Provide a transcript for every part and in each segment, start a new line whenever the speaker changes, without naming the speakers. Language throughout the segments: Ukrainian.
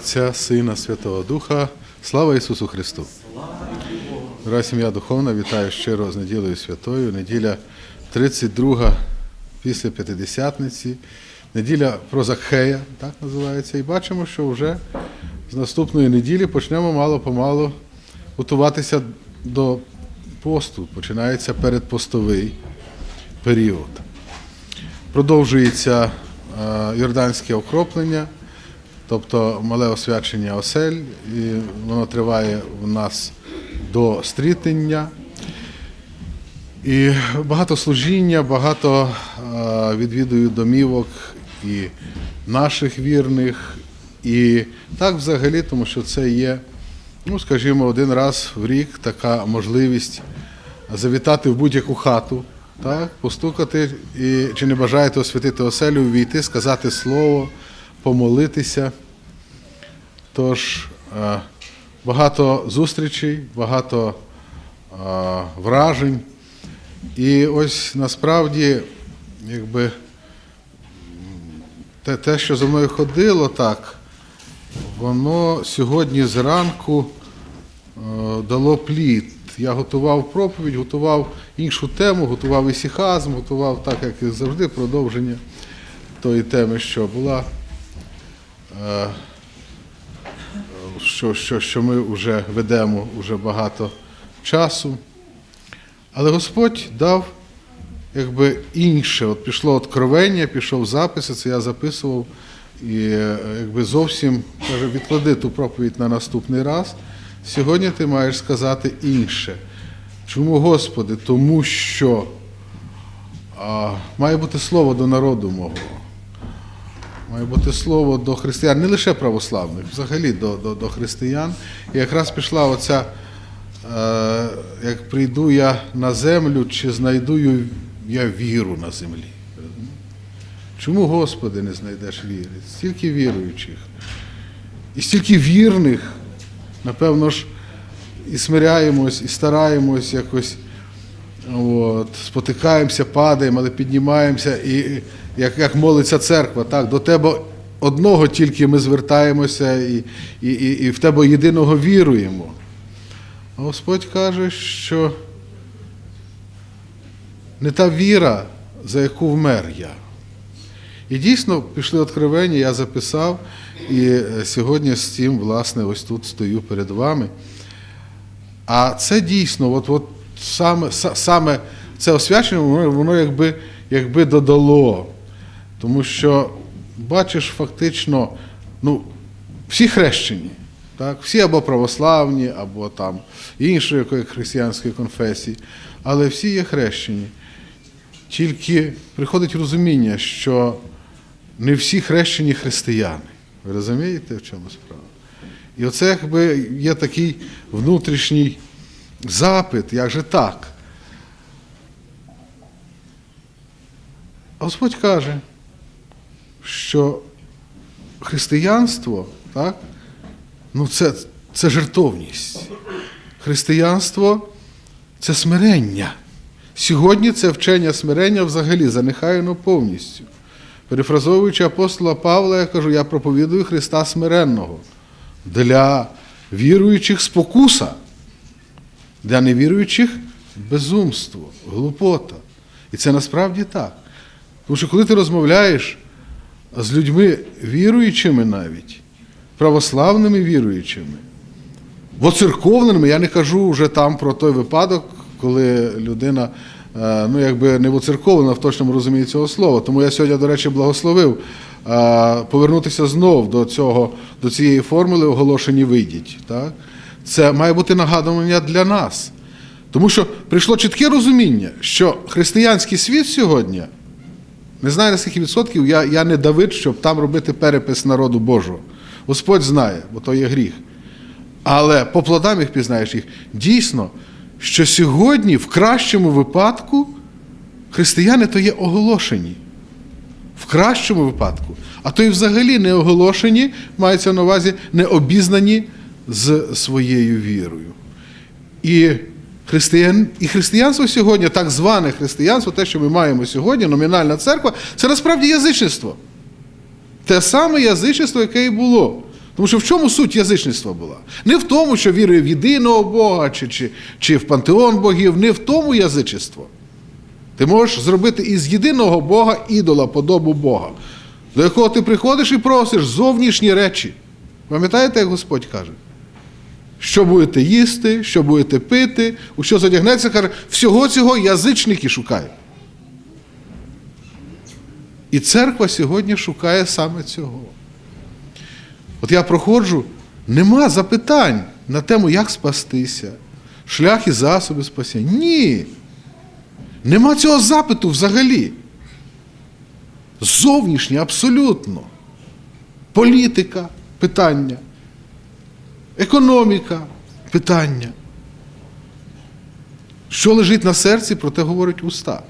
Отця, Сина, Святого Духа. Слава Ісусу Христу! Дорога сім'я духовна, вітаю щиро з неділею святою. Неділя 32 після П'ятидесятниці. Неділя про Закхея, так називається. І бачимо, що вже з наступної неділі почнемо мало-помалу готуватися до посту. Починається передпостовий період. Продовжується е, йорданське окроплення, тобто мале освячення осель, і воно триває у нас до стрітення. І багато служіння, багато е, відвідую домівок і наших вірних, і так взагалі, тому що це є, ну скажімо, один раз в рік така можливість завітати в будь-яку хату, так, постукати, і чи не бажаєте освятити оселю, ввійти, сказати слово, помолитися. Тож е, багато зустрічей, багато е, вражень. І ось насправді, якби те, те, що за мною ходило так, воно сьогодні зранку е, дало плід. Я готував проповідь, готував іншу тему, готував ісіхазм, готував так, як і завжди, продовження тої теми, що була, що, що, що ми вже ведемо вже багато часу. Але Господь дав якби інше. От пішло откровення, пішов запис, і це я записував. І е, якби зовсім каже, відклади ту проповідь на наступний раз. Сьогодні ти маєш сказати інше. Чому, Господи? Тому що а, має бути слово до народу мого. Має бути слово до християн, не лише православних, взагалі до, до, до християн. І якраз пішла оця, е, як прийду я на землю, чи знайду я віру на землі. Чому, Господи, не знайдеш віри? Стільки віруючих. І стільки вірних, напевно ж, і смиряємось, і стараємось якось, от, спотикаємося, падаємо, але піднімаємося, і як, як молиться церква, так, до тебе одного тільки ми звертаємося і, і, і, і в тебе єдиного віруємо. А Господь каже, що не та віра, за яку вмер я. І дійсно пішли откровення, я записав, і е, сьогодні з цим, власне, ось тут стою перед вами. А це дійсно, от, от саме, саме це освячення, воно, воно якби, якби додало. Тому що, бачиш, фактично, ну, всі хрещені, так? всі або православні, або там іншої християнської конфесії, але всі є хрещені. Тільки приходить розуміння, що не всі хрещені християни. Ви розумієте, в чому справа? І оце якби є такий внутрішній запит, як же так? Господь каже, що християнство, так, ну це, це жертовність. Християнство це смирення. Сьогодні це вчення смирення взагалі занехаяно повністю. Перефразовуючи апостола Павла, я кажу, я проповідую Христа смиренного для віруючих спокуса, для невіруючих безумство, глупота. І це насправді так. Тому що коли ти розмовляєш з людьми віруючими навіть, православними віруючими, воцерковленими, я не кажу вже там про той випадок, коли людина е, ну, якби не воцерковлена в точному розумінні цього слова. Тому я сьогодні, до речі, благословив е, повернутися знов до, цього, до цієї формули оголошені вийдіть. Так? Це має бути нагадування для нас. Тому що прийшло чітке розуміння, що християнський світ сьогодні, не знаю на скільки відсотків, я, я не Давид, щоб там робити перепис народу Божого. Господь знає, бо то є гріх. Але по плодам їх пізнаєш їх. Дійсно, що сьогодні, в кращому випадку, християни то є оголошені. В кращому випадку. А то і взагалі не оголошені, мається на увазі не обізнані з своєю вірою. І, християн, і християнство сьогодні, так зване християнство, те, що ми маємо сьогодні, номінальна церква, це насправді язичництво. Те саме язичництво, яке і було. Тому що в чому суть язичництва була? Не в тому, що вірує в єдиного Бога чи, чи, чи в пантеон богів, не в тому язичество. Ти можеш зробити із єдиного Бога ідола, подобу Бога, до якого ти приходиш і просиш зовнішні речі. Пам'ятаєте, як Господь каже? Що будете їсти, що будете пити, у що задягнеться, каже, всього цього язичники шукають. І церква сьогодні шукає саме цього. От я проходжу, нема запитань на тему, як спастися, шлях і засоби спасіння. Ні. Нема цього запиту взагалі. Зовнішнє, абсолютно. Політика питання. Економіка питання. Що лежить на серці, про те говорить уста.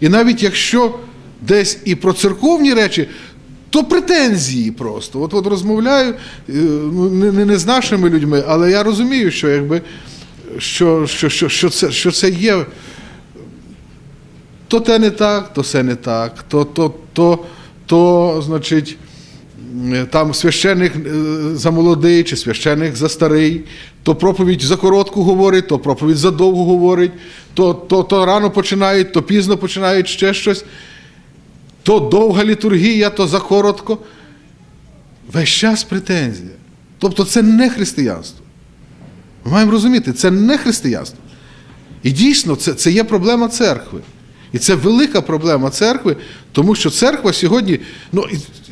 І навіть якщо десь і про церковні речі, то претензії просто. От от розмовляю е, ну, не, не, з нашими людьми, але я розумію, що якби що, що, що, що, це, що це є. То те не так, то все не так, то, то, то, то значить, там священик е, за молодий чи священик за старий, то проповідь за коротку говорить, то проповідь за довго говорить, то, то, то рано починають, то пізно починають ще щось, то довга літургія, то за коротко. Весь час претензія. Тобто це не християнство. Ми маємо розуміти, це не християнство. І дійсно, це, це є проблема церкви. І це велика проблема церкви, тому що церква сьогодні, ну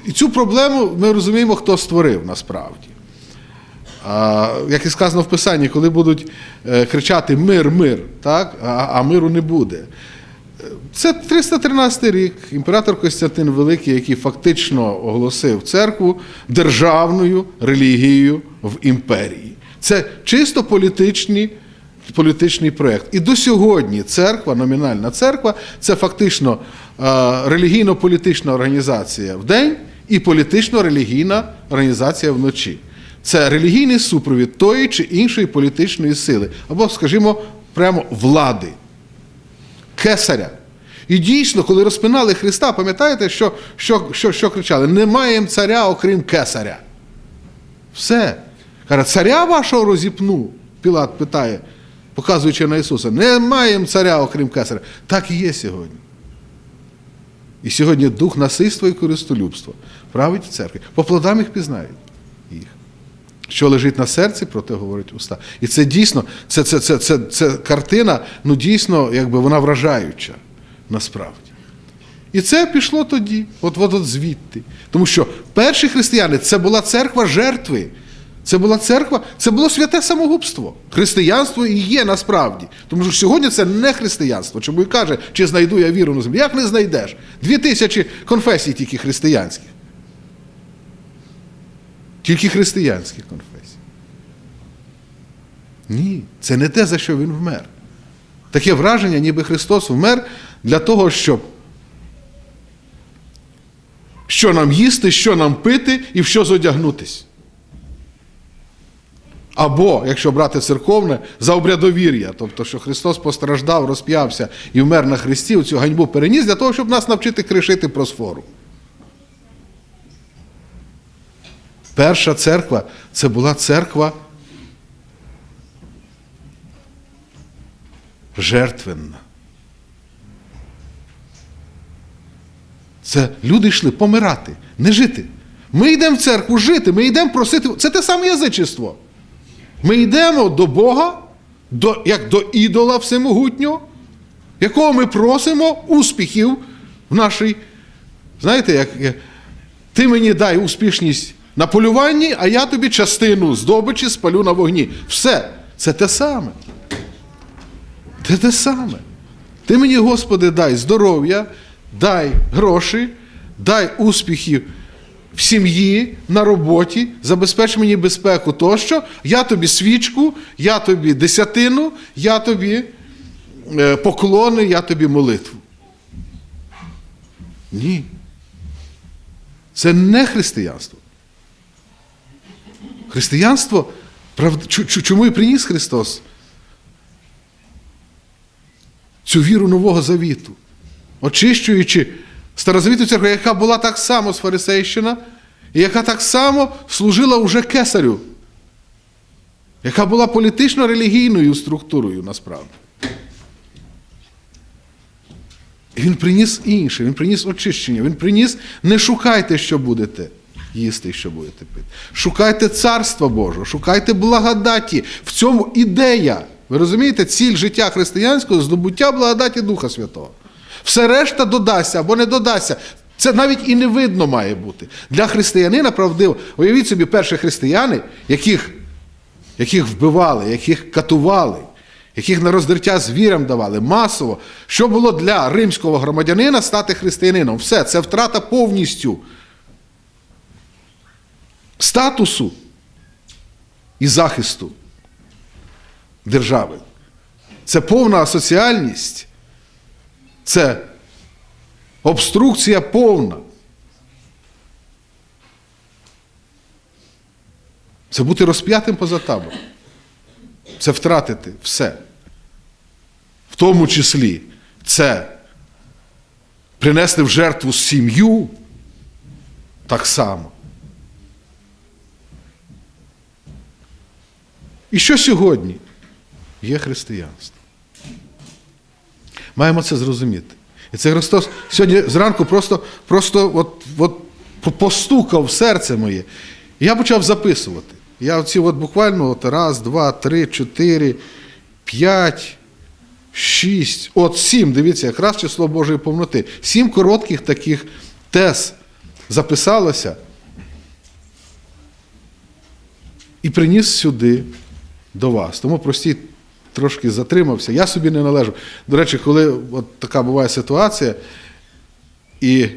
і, цю проблему ми розуміємо, хто створив насправді. А, як і сказано в Писанні, коли будуть е, кричати мир, мир, так, а, а миру не буде. Це 313 рік, імператор Костянтин Великий, який фактично оголосив церкву державною релігією в імперії. Це чисто політичні, політичний проєкт. І до сьогодні церква, номінальна церква, це фактично е, релігійно-політична організація в день і політично-релігійна організація вночі. Це релігійний супровід тої чи іншої політичної сили, або, скажімо, прямо влади кесаря. І дійсно, коли розпинали Христа, пам'ятаєте, що, що, що, що кричали? Не маємо царя, окрім кесаря. Все. Каже, царя вашого розіпну. Пілат питає, показуючи на Ісуса, не маємо царя, окрім кесаря. Так і є сьогодні. І сьогодні дух насильства і користолюбства править в церкві. По плодам їх пізнають їх. Що лежить на серці, про те говорить уста. І це дійсно, це, це, це, це, це картина, ну дійсно, якби вона вражаюча насправді. І це пішло тоді, от, от, от звідти. Тому що перші християни це була церква жертви. Це була церква, це було святе самогубство. Християнство і є насправді. Тому що сьогодні це не християнство. Чому і каже, чи знайду я віру на землі. Як не знайдеш? Дві тисячі конфесій тільки християнських. Тільки християнські конфесії. Ні, це не те, за що він вмер. Таке враження, ніби Христос вмер для того, щоб що нам їсти, що нам пити і в що зодягнутись. Або, якщо брати церковне, за обрядовір'я, тобто, що Христос постраждав, розп'явся і вмер на Христі, цю ганьбу переніс для того, щоб нас навчити кришити просфору. Перша церква це була церква жертвенна. Це люди йшли помирати, не жити. Ми йдемо в церкву жити, ми йдемо просити. Це те саме язичество. Ми йдемо до Бога, до, як до ідола всемогутнього, якого ми просимо успіхів в нашій. Знаєте, як ти мені дай успішність на полюванні, а я тобі частину здобичі спалю на вогні. Все, це те саме. Це те саме. Ти мені, Господи, дай здоров'я, дай гроші, дай успіхів в сім'ї, на роботі, забезпеч мені безпеку тощо, я тобі свічку, я тобі десятину, я тобі е, поклони, я тобі молитву. Ні. Це не християнство. Християнство, чому і приніс Христос? Цю віру Нового Завіту, очищуючи старозавітну церкву, яка була так само з фарисейщина, і яка так само служила уже кесарю, яка була політично-релігійною структурою насправді. І він приніс інше, він приніс очищення, він приніс не шукайте, що будете їсти і що будете пити. Шукайте царства Божого, шукайте благодаті. В цьому ідея. Ви розумієте, ціль життя християнського здобуття благодаті Духа Святого. Все решта додасться або не додасться. Це навіть і не видно має бути. Для християнина правдиво. Уявіть собі, перші християни, яких, яких вбивали, яких катували, яких на роздертя звірям давали масово. Що було для римського громадянина стати християнином? Все, це втрата повністю статусу і захисту держави. Це повна асоціальність, це обструкція повна. Це бути розп'ятим поза табором. Це втратити все. В тому числі це принести в жертву сім'ю так само. І що сьогодні є християнство? Маємо це зрозуміти. І це Христос сьогодні зранку просто, просто от, от постукав в серце моє. І я почав записувати. Я оці от буквально от раз, два, три, чотири, п'ять, шість, от сім, дивіться, якраз число Божої повноти. Сім коротких таких тез записалося і приніс сюди до вас. Тому простіть, трошки затримався. Я собі не належу. До речі, коли от така буває ситуація, і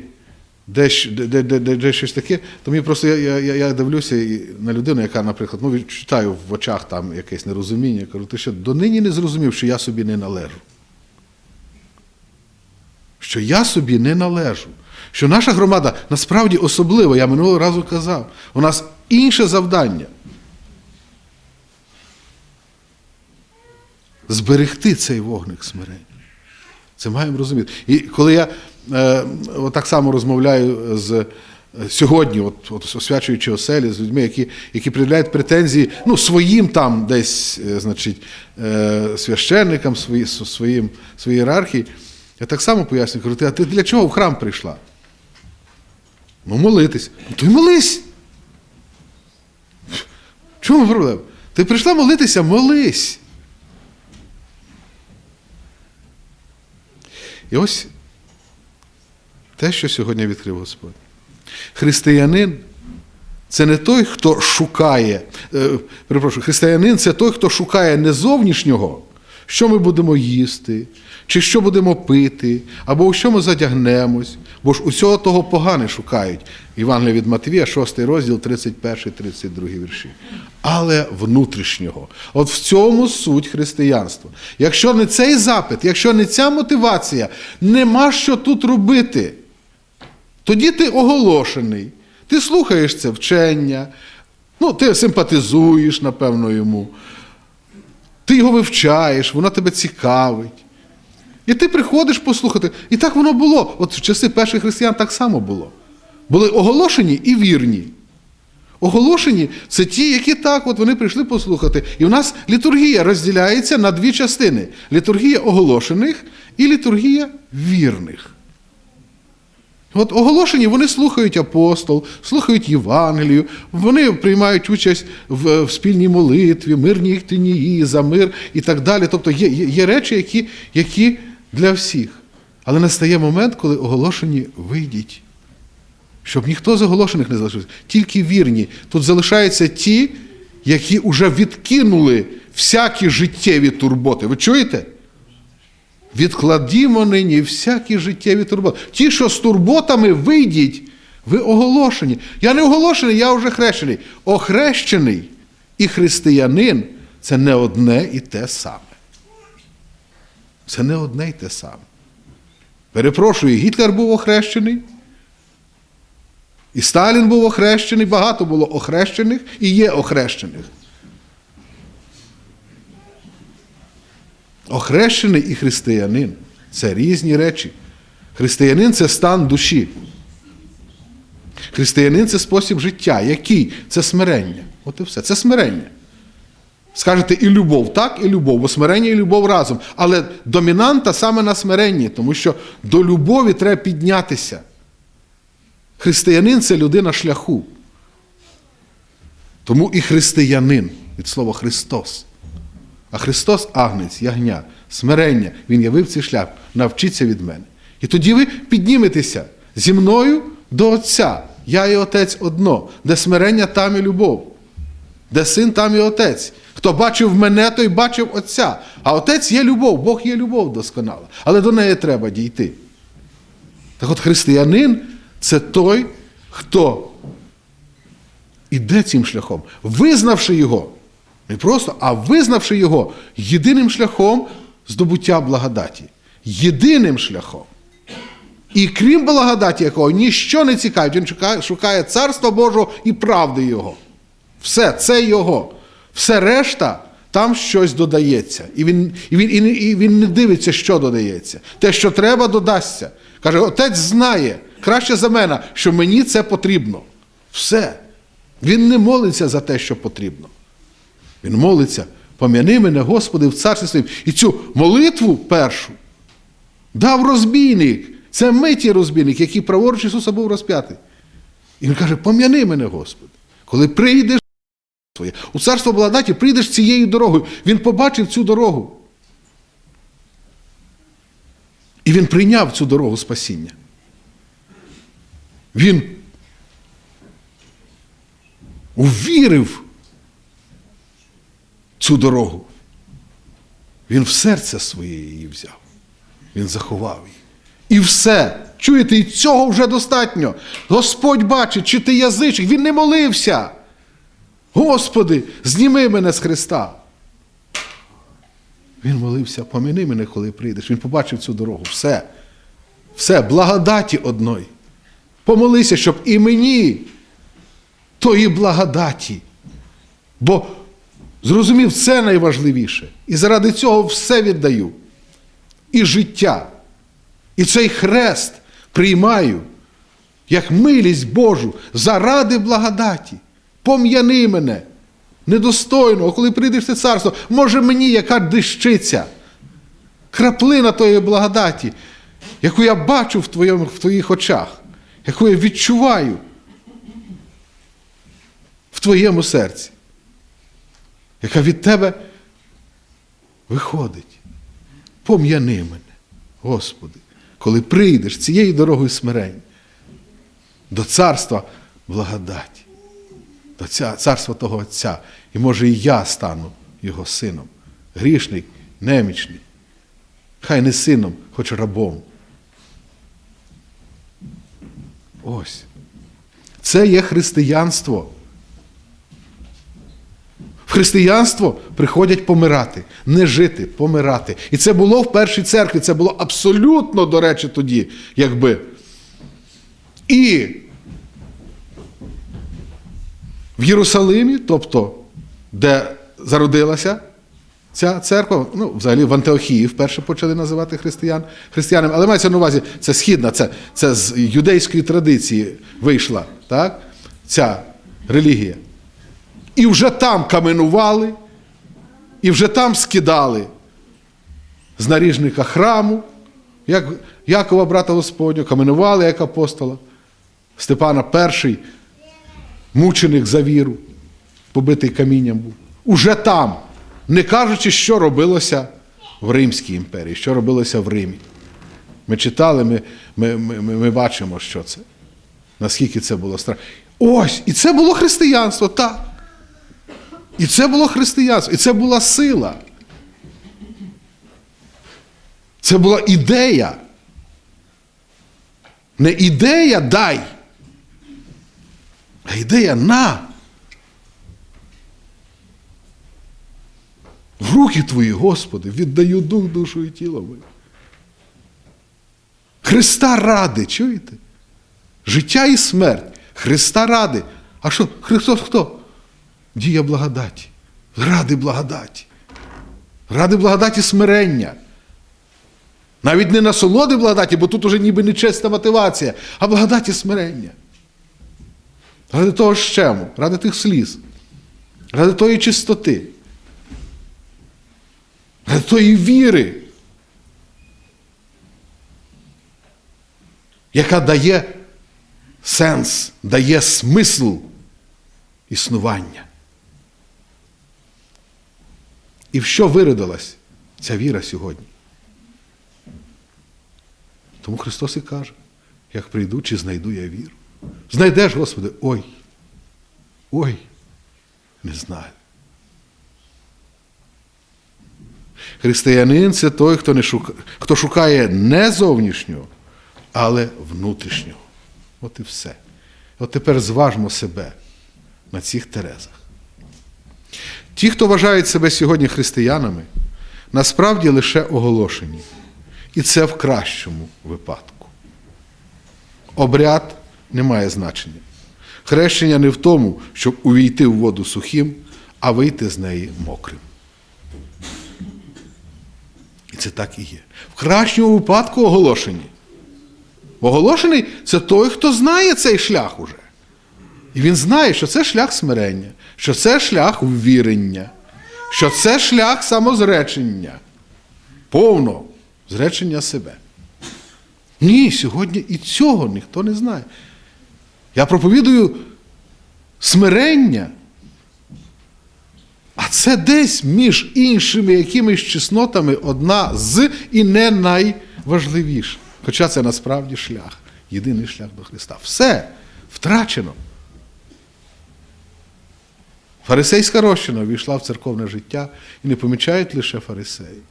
десь, де, де, де, де, щось таке, то мені просто я, я, я дивлюся на людину, яка, наприклад, ну, читаю в очах там якесь нерозуміння, кажу, ти що донині не зрозумів, що я собі не належу. Що я собі не належу. Що наша громада насправді особлива, я минулого разу казав, у нас інше завдання. Зберегти цей вогник смирення. Це маємо розуміти. І коли я е, так само розмовляю з е, сьогодні, от, от освячуючи оселі, з людьми, які які пред'являють претензії ну, своїм там десь, е, значить, е, священникам, свої, своїм, своїй ієрархії, я так само пояснюю, кажу, а ти для чого в храм прийшла? Ну, молитись. Ну, то й молись. Чому проблема? Ти прийшла молитися, молись. І ось те, що сьогодні відкрив Господь. Християнин це не той, хто шукає, е, перепрошую, християнин це той, хто шукає не зовнішнього, що ми будемо їсти, чи що будемо пити, або у що ми задягнемось, бо ж усього того погане шукають. Івангелія від Матвія, 6 розділ, 31-32 вірші. Але внутрішнього. От в цьому суть християнства. Якщо не цей запит, якщо не ця мотивація, нема що тут робити, тоді ти оголошений, ти слухаєш це вчення, ну, ти симпатизуєш, напевно, йому, ти його вивчаєш, воно тебе цікавить. І ти приходиш послухати. І так воно було. От в часи перших християн так само було. Були оголошені і вірні. Оголошені це ті, які так, от вони прийшли послухати. І в нас літургія розділяється на дві частини: літургія оголошених і літургія вірних. От оголошені вони слухають апостол, слухають Євангелію, вони приймають участь в, в спільній молитві, мирній тинії, за мир і так далі. Тобто є, є, є речі, які, які для всіх. Але настає момент, коли оголошені вийдіть. Щоб ніхто з оголошених не залишився. Тільки вірні. Тут залишаються ті, які вже відкинули всякі життєві турботи. Ви чуєте? Відкладімо нині всякі життєві турботи. Ті, що з турботами вийдіть, ви оголошені. Я не оголошений, я вже хрещений. Охрещений і християнин це не одне і те саме. Це не одне і те саме. Перепрошую, Гітлер був охрещений. І Сталін був охрещений, багато було охрещених і є охрещених. Охрещений і християнин це різні речі. Християнин це стан душі. Християнин це спосіб життя. Який? Це смирення. От і все. Це смирення. Скажете і любов, так, і любов, бо смирення і любов разом. Але домінанта саме на смиренні, тому що до любові треба піднятися. Християнин це людина шляху. Тому і християнин від слова Христос. А Христос агнець, ягня, смирення, Він явив цей шлях, навчіться від мене. І тоді ви підніметеся зі мною до Отця. Я і Отець одно, де смирення, там і любов, де син, там і Отець. Хто бачив мене, той бачив Отця. А Отець є любов, Бог є любов досконала. Але до неї треба дійти. Так от християнин це той, хто іде цим шляхом, визнавши його, не просто, а визнавши його єдиним шляхом здобуття благодаті. Єдиним шляхом. І крім благодаті якого, ніщо не цікавить, він шукає, царства Божого і правди Його. Все, це Його. Все решта, там щось додається. І він, і, він, і, і він не дивиться, що додається. Те, що треба, додасться. Каже, отець знає краще за мене, що мені це потрібно. Все. Він не молиться за те, що потрібно. Він молиться, пом'яни мене, Господи, в царстві своїм. І цю молитву першу дав розбійник. Це миті розбійник, який праворуч Ісуса був розп'ятий. І він каже: пом'яни мене, Господи, коли прийдеш своє. У царство благодаті прийдеш цією дорогою. Він побачив цю дорогу. І він прийняв цю дорогу спасіння. Він увірив цю дорогу. Він в серце своє її взяв. Він заховав її. І все. Чуєте, і цього вже достатньо. Господь бачить, чи ти язичник, він не молився. Господи, зніми мене з Христа. Він молився, поміни мене, коли прийдеш. Він побачив цю дорогу. Все. Все, благодаті одної. Помолися, щоб і мені тої благодаті. Бо зрозумів, це найважливіше. І заради цього все віддаю. І життя. І цей хрест приймаю як милість Божу заради благодаті. Пом'яни мене. Недостойно, а коли прийдеш це царство, може мені яка дещиця, краплина тої благодаті, яку я бачу в, твоєму, в твоїх очах, яку я відчуваю в твоєму серці, яка від тебе виходить. Пом'яни мене, Господи, коли прийдеш цією дорогою смирень до царства благодаті, до царства того Отця. І може і я стану його сином. Грішний, немічний. Хай не сином, хоч рабом. Ось. Це є християнство. В християнство приходять помирати, не жити, помирати. І це було в першій церкві, це було абсолютно, до речі, тоді, якби. І в Єрусалимі, тобто, де зародилася ця церква, ну, взагалі в Антиохії вперше почали називати християн християнами, але мається на увазі, це східна, це, це з юдейської традиції вийшла так, ця релігія. І вже там каменували, і вже там скидали з наріжника храму, як Якова, брата Господнього, каменували як апостола. Степана перший мученик за віру, побитий камінням був. Уже там, не кажучи, що робилося в Римській імперії, що робилося в Римі. Ми читали, ми, ми, ми, ми бачимо, що це. Наскільки це було страшно. Ось, і це було християнство, так. І це було християнство, і це була сила. Це була ідея. Не ідея дай, а ідея на. В руки твої, Господи, віддаю дух, душу і тіло моє. Христа ради, чуєте? Життя і смерть. Христа ради. А що, Христос хто? Дія благодаті. Ради благодаті. Ради благодаті смирення. Навіть не насолоди благодаті, бо тут уже ніби нечесна мотивація, а благодаті смирення. Ради того щему, ради тих сліз, ради тої чистоти, ради тої віри, яка дає сенс, дає смисл існування. І в що виродилась ця віра сьогодні? Тому Христос і каже, як прийду, чи знайду я віру. Знайдеш, Господи, ой, ой, не знаю. Християнин це той, хто, не шука... хто шукає не зовнішнього, але внутрішнього. От і все. От тепер зважмо себе на цих терезах. Ті, хто вважають себе сьогодні християнами, насправді лише оголошені. І це в кращому випадку. Обряд не має значення. Хрещення не в тому, щоб увійти в воду сухим, а вийти з неї мокрим. І це так і є. В кращому випадку оголошені. Оголошений це той, хто знає цей шлях уже. І він знає, що це шлях смирення, що це шлях ввірення, що це шлях самозречення, повного зречення себе. Ні, сьогодні і цього ніхто не знає. Я проповідую смирення, а це десь між іншими якимись чеснотами одна з і не найважливіша. Хоча це насправді шлях, єдиний шлях до Христа. Все втрачено. Фарисейська розчина увійшла в церковне життя і не помічають лише фарисеї.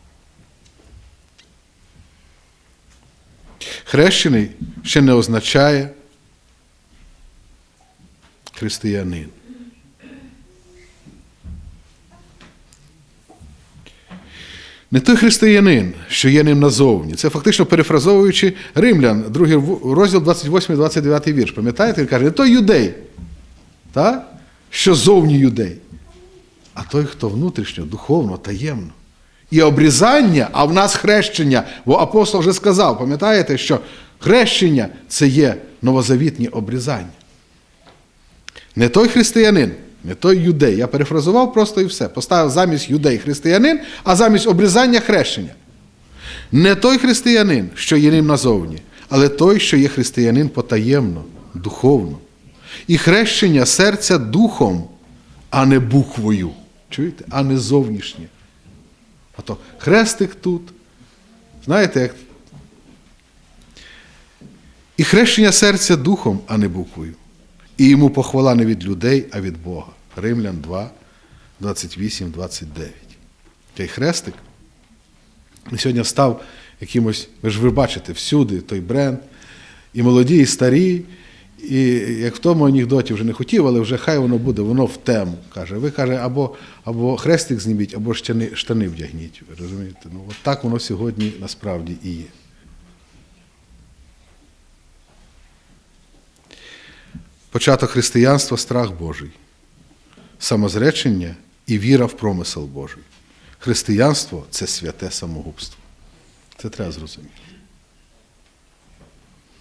Хрещений ще не означає християнин. Не той християнин, що є ним назовні. Це фактично перефразовуючи римлян, другий розділ 28-29 вірш. Пам'ятаєте, він каже, не той юдей, так? що зовні юдей, а той, хто внутрішньо, духовно, таємно. І обрізання, а в нас хрещення, бо апостол вже сказав, пам'ятаєте, що хрещення це є новозавітні обрізання. Не той християнин, не той юдей. Я перефразував просто і все. Поставив замість юдей християнин, а замість обрізання хрещення. Не той християнин, що є ним назовні, але той, що є християнин потаємно, духовно. І хрещення серця духом, а не буквою. Чуєте? А не зовнішнє. Ото хрестик тут. Знаєте, як. І хрещення серця духом, а не буквою. І йому похвала не від людей, а від Бога. Римлян 2, 28, 29. Той хрестик. Сьогодні став якимось, ви ж ви бачите, всюди той бренд. І молоді, і старі. І як в тому анекдоті вже не хотів, але вже хай воно буде, воно в тему. Каже. Ви каже, або або хрестик зніміть, або штани, штани вдягніть. Розумієте? Ну, от так воно сьогодні насправді і є. Початок християнства страх Божий, самозречення і віра в промисел Божий. Християнство це святе самогубство. Це треба зрозуміти.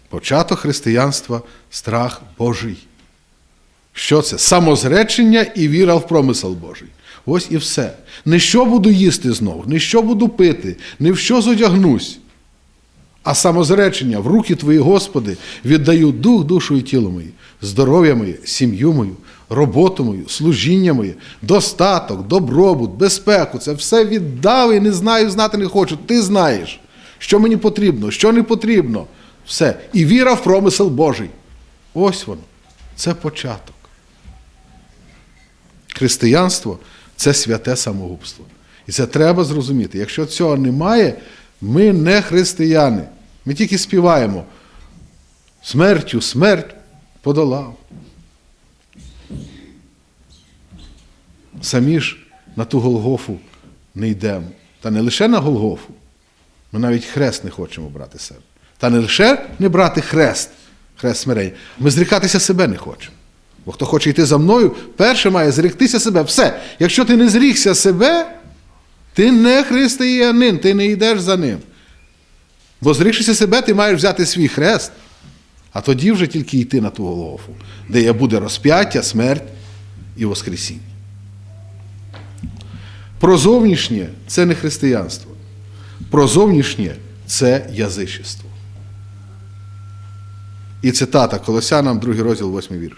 Початок християнства страх Божий. Що це? Самозречення і віра в промисел Божий. Ось і все. Не що буду їсти знову, не що буду пити, не в що зодягнусь. А самозречення в руки Твої, Господи, віддаю дух, душу і тіло моє, здоров'я моє, сім'ю мою, роботу мою, служіння моє, достаток, добробут, безпеку. Це все віддав і не знаю, знати не хочу. Ти знаєш, що мені потрібно, що не потрібно. Все. І віра в промисел Божий. Ось воно. Це початок. Християнство це святе самогубство. І це треба зрозуміти. Якщо цього немає, ми не християни. Ми тільки співаємо. Смертю, смерть подолав. Самі ж на ту Голгофу не йдемо. Та не лише на Голгофу. Ми навіть хрест не хочемо брати себе. Та не лише не брати хрест, хрест смирення, ми зрікатися себе не хочемо. Бо хто хоче йти за мною, перше має зріктися себе. Все. Якщо ти не зрікся себе, ти не християнин, ти не йдеш за ним. Бо зрікшися себе, ти маєш взяти свій хрест. А тоді вже тільки йти на ту Голгофу, де є буде розп'яття, смерть і Воскресіння. Про зовнішнє це не християнство. Про зовнішнє це язичество. І цитата Колосянам, 2 розділ, 8 вірш.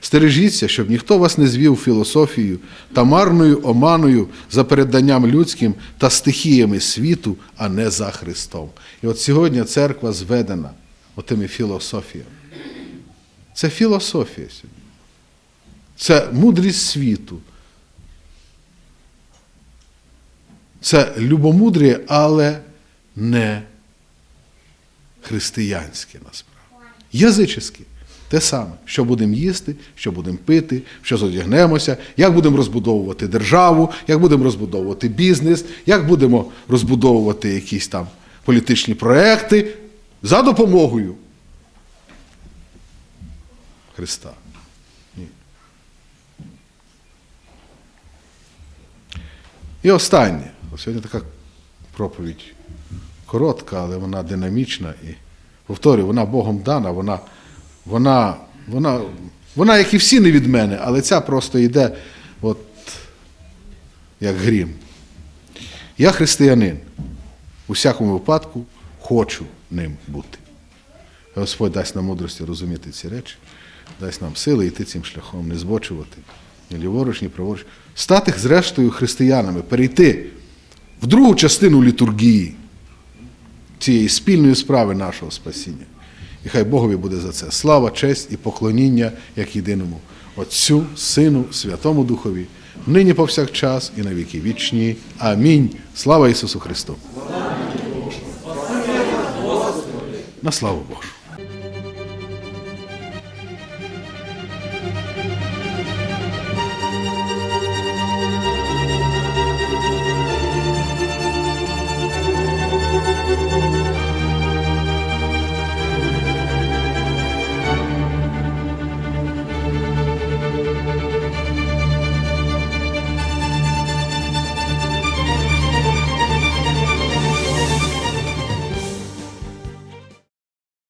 Стережіться, щоб ніхто вас не звів філософією та марною оманою за переданням людським та стихіями світу, а не за Христом. І от сьогодні церква зведена отими філософіями. Це філософія сьогодні. Це мудрість світу. Це любомудріє, але не християнське насправді. Язичське. Те саме, що будемо їсти, що будемо пити, що зодягнемося, як будемо розбудовувати державу, як будемо розбудовувати бізнес, як будемо розбудовувати якісь там політичні проекти за допомогою Христа. Ні. І останнє. Сьогодні така проповідь коротка, але вона динамічна і повторюю, вона Богом дана, вона, вона, вона, вона, як і всі, не від мене, але ця просто йде от як грім. Я християнин. У всякому випадку хочу ним бути. Господь дасть нам мудрості розуміти ці речі, дасть нам сили йти цим шляхом, не збочувати ні ліворуч, ні праворуч. Стати зрештою християнами, перейти в другу частину літургії цієї спільної справи нашого спасіння. І хай Богові буде за це слава, честь і поклоніння як єдиному Отцю, Сину, Святому Духові, нині повсякчас і на віки вічні. Амінь. Слава Ісусу Христу! На славу Божу!